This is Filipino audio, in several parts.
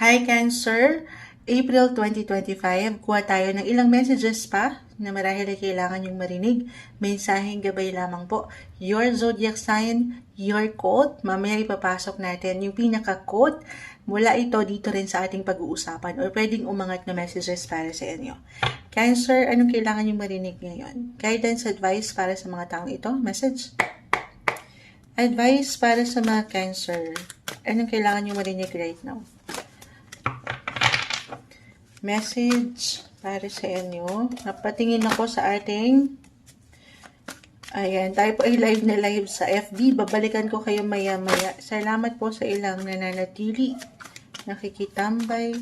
Hi Cancer! April 2025, kuha tayo ng ilang messages pa na marahil ay kailangan yung marinig. Mensaheng gabay lamang po. Your zodiac sign, your quote. Mamaya ipapasok natin yung pinaka-quote. Mula ito dito rin sa ating pag-uusapan or pwedeng umangat na messages para sa inyo. Cancer, anong kailangan yung marinig ngayon? Guidance, advice para sa mga taong ito? Message? Advice para sa mga Cancer. Anong kailangan yung marinig right now? Message para sa inyo. Napatingin ako sa ating Ayan, tayo po ay live na live sa FB. Babalikan ko kayo maya-maya. Salamat po sa ilang nananatili. Nakikitambay.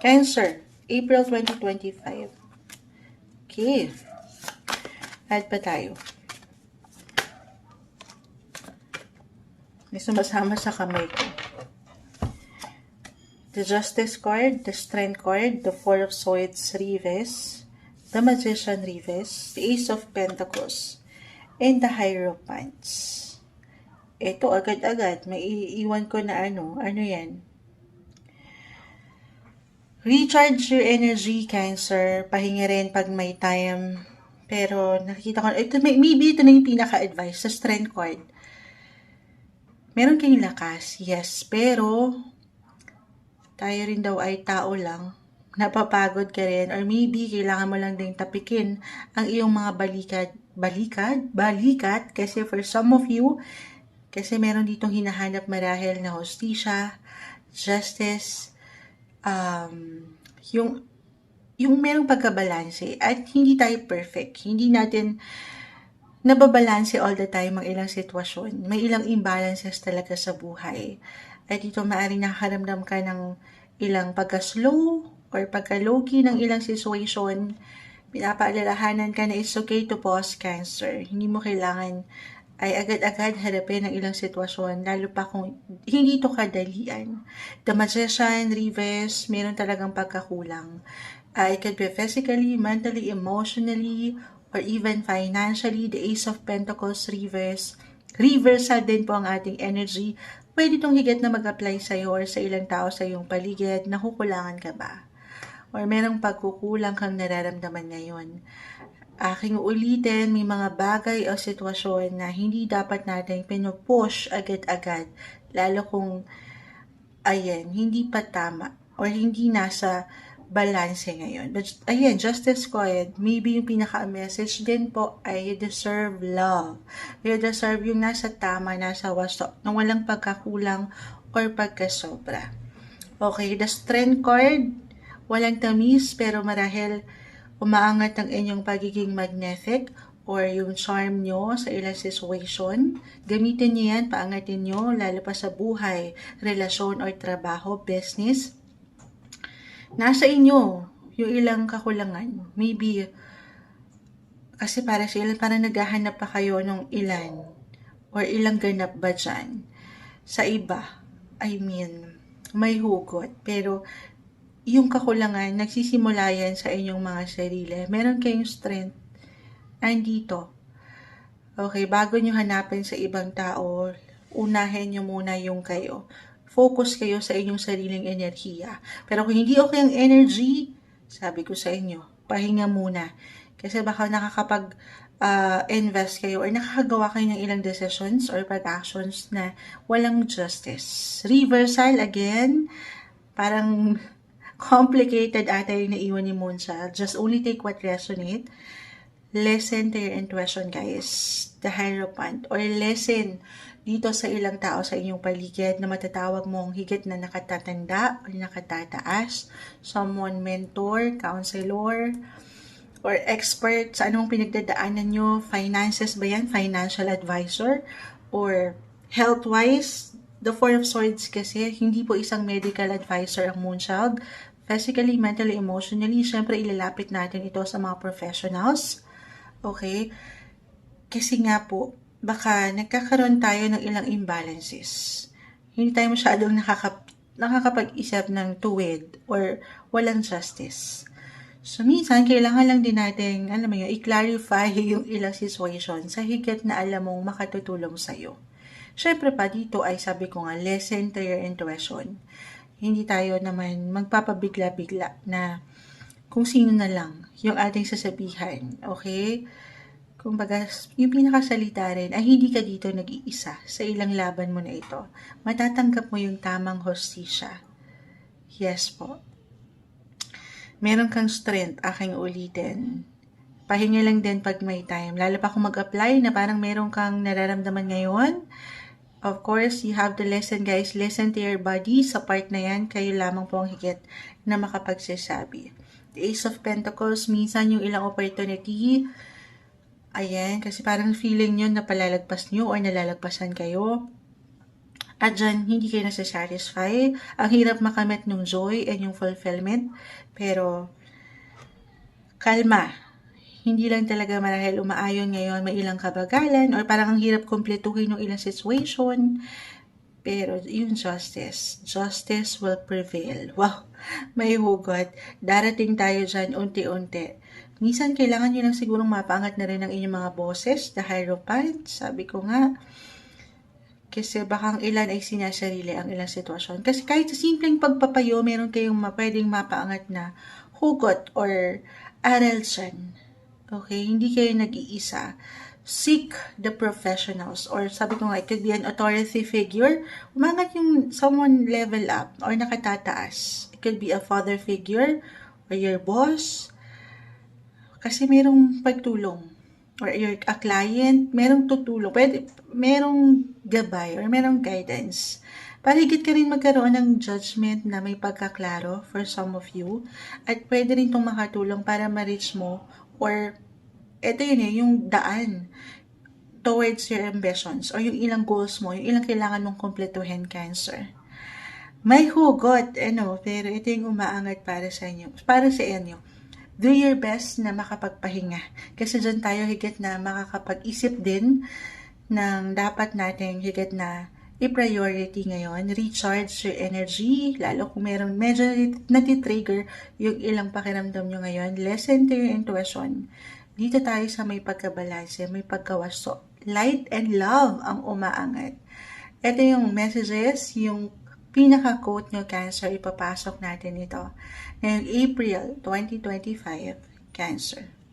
Cancer, April 2025. Okay. Add pa tayo. May sumasama sa kamay ko the Justice card, the Strength card, the Four of Swords Reverse, the Magician Reverse, the Ace of Pentacles, and the Hierophants. Ito, agad-agad, may iiwan ko na ano, ano yan? Recharge your energy, Cancer. Pahinga rin pag may time. Pero nakikita ko, ito, maybe ito na yung pinaka-advice sa Strength card. Meron kayong lakas, yes, pero tayo rin daw ay tao lang, napapagod ka rin, or maybe kailangan mo lang din tapikin ang iyong mga balikat, balikat, balikat, kasi for some of you, kasi meron ditong hinahanap marahil na hostisya, justice, um, yung, yung merong pagkabalanse, at hindi tayo perfect, hindi natin, nababalanse all the time ang ilang sitwasyon. May ilang imbalances talaga sa buhay ay dito maaaring nakakaramdam ka ng ilang pagka-slow or pagka-low-key ng ilang situation, pinapaalalahanan ka na it's okay to pause cancer. Hindi mo kailangan ay agad-agad harapin ang ilang sitwasyon, lalo pa kung hindi to kadalian. The Magician, Reverse, meron talagang pagkakulang. Uh, it could be physically, mentally, emotionally, or even financially. The Ace of Pentacles, Reverse. Reversal din po ang ating energy pwede itong higit na mag-apply sa iyo or sa ilang tao sa iyong paligid, nakukulangan ka ba? Or merong pagkukulang kang nararamdaman ngayon. Aking ulitin, may mga bagay o sitwasyon na hindi dapat natin pinupush agad-agad, lalo kung, ayan, hindi pa tama or hindi nasa balance ngayon. But again, justice quiet, maybe yung pinaka-message din po ay you deserve love. You deserve yung nasa tama, nasa wasto, na walang pagkakulang or pagkasobra. Okay, the strength card, walang tamis pero marahil umaangat ang inyong pagiging magnetic or yung charm nyo sa ilang situation. Gamitin niyo yan, paangatin nyo, lalo pa sa buhay, relasyon or trabaho, business nasa inyo yung ilang kakulangan. Maybe, kasi para sa ilan, parang naghahanap pa kayo ng ilan or ilang ganap ba dyan. Sa iba, I mean, may hugot. Pero, yung kakulangan, nagsisimula yan sa inyong mga sarili. Meron kayong strength. Andito. Okay, bago nyo hanapin sa ibang tao, unahin nyo muna yung kayo focus kayo sa inyong sariling enerhiya. Pero kung hindi okay ang energy, sabi ko sa inyo, pahinga muna. Kasi baka nakakapag uh, invest kayo or nakakagawa kayo ng ilang decisions or pag-actions na walang justice. Reversal again, parang complicated ata yung naiwan ni Moonchild. Just only take what resonate. Listen to your intuition, guys. The Hierophant. Or listen dito sa ilang tao sa inyong paligid na matatawag mong higit na nakatatanda o nakatataas, someone mentor, counselor, or expert sa anong pinagdadaanan nyo, finances ba yan, financial advisor, or health-wise, the Four of Swords kasi, hindi po isang medical advisor ang Moonchild. Physically, mentally, emotionally, syempre ilalapit natin ito sa mga professionals. Okay? Kasi nga po, baka nagkakaroon tayo ng ilang imbalances. Hindi tayo masyadong nakakap nakakapag-isip ng tuwid or walang justice. So, minsan, kailangan lang din natin, alam mo yun, i-clarify yung ilang situation sa higit na alam mong makatutulong sa'yo. Siyempre pa, dito ay sabi ko nga, listen to your intuition. hindi tayo naman magpapabigla-bigla na kung sino na lang yung ating sasabihan, okay? Kumbaga, yung pinakasalita rin ay hindi ka dito nag-iisa sa ilang laban mo na ito. Matatanggap mo yung tamang hostisya. Yes po. Meron kang strength, aking ulitin. Pahinga lang din pag may time. Lalo pa kung mag-apply na parang meron kang nararamdaman ngayon. Of course, you have to listen guys. Listen to your body. Sa part na yan, kayo lamang po ang higit na makapagsasabi. The Ace of Pentacles, minsan yung ilang opportunity, ayan, kasi parang feeling nyo na palalagpas nyo or nalalagpasan kayo. At dyan, hindi kayo nasa-satisfy. Ang hirap makamit ng joy and yung fulfillment. Pero, kalma. Hindi lang talaga marahil umaayon ngayon, may ilang kabagalan, or parang ang hirap kumpletuhin yung ilang situation. Pero yung justice, justice will prevail. Wow, may hugot. Darating tayo dyan unti-unti. Minsan kailangan nyo lang sigurong mapaangat na rin ang inyong mga boses, the Hierophant. Sabi ko nga, kasi baka ang ilan ay sinasarili ang ilang sitwasyon. Kasi kahit sa simpleng pagpapayo, meron kayong pwedeng mapaangat na hugot or aral. Okay? Hindi kayo nag-iisa. Seek the professionals. Or sabi ko nga, it could be an authority figure. Umangat yung someone level up or nakatataas. It could be a father figure or your boss. Kasi merong pagtulong or you're a client, merong tutulong, pwede, merong gabay or merong guidance. Para higit ka rin magkaroon ng judgment na may pagkaklaro for some of you at pwede rin itong makatulong para ma-reach mo or eto yun eh, yung daan towards your ambitions or yung ilang goals mo, yung ilang kailangan mong kumpletuhin cancer. May hugot, ano, pero ito yung umaangat para sa inyo, para sa inyo do your best na makapagpahinga. Kasi dyan tayo higit na makakapag-isip din ng dapat natin higit na i-priority ngayon. Recharge your energy, lalo kung meron medyo nati-trigger yung ilang pakiramdam nyo ngayon. Listen to your intuition. Dito tayo sa may pagkabalanse, may pagkawaso. Light and love ang umaangat. Ito yung messages, yung pinaka-quote nyo, Cancer, ipapasok natin ito. Ngayong April 2025, Cancer.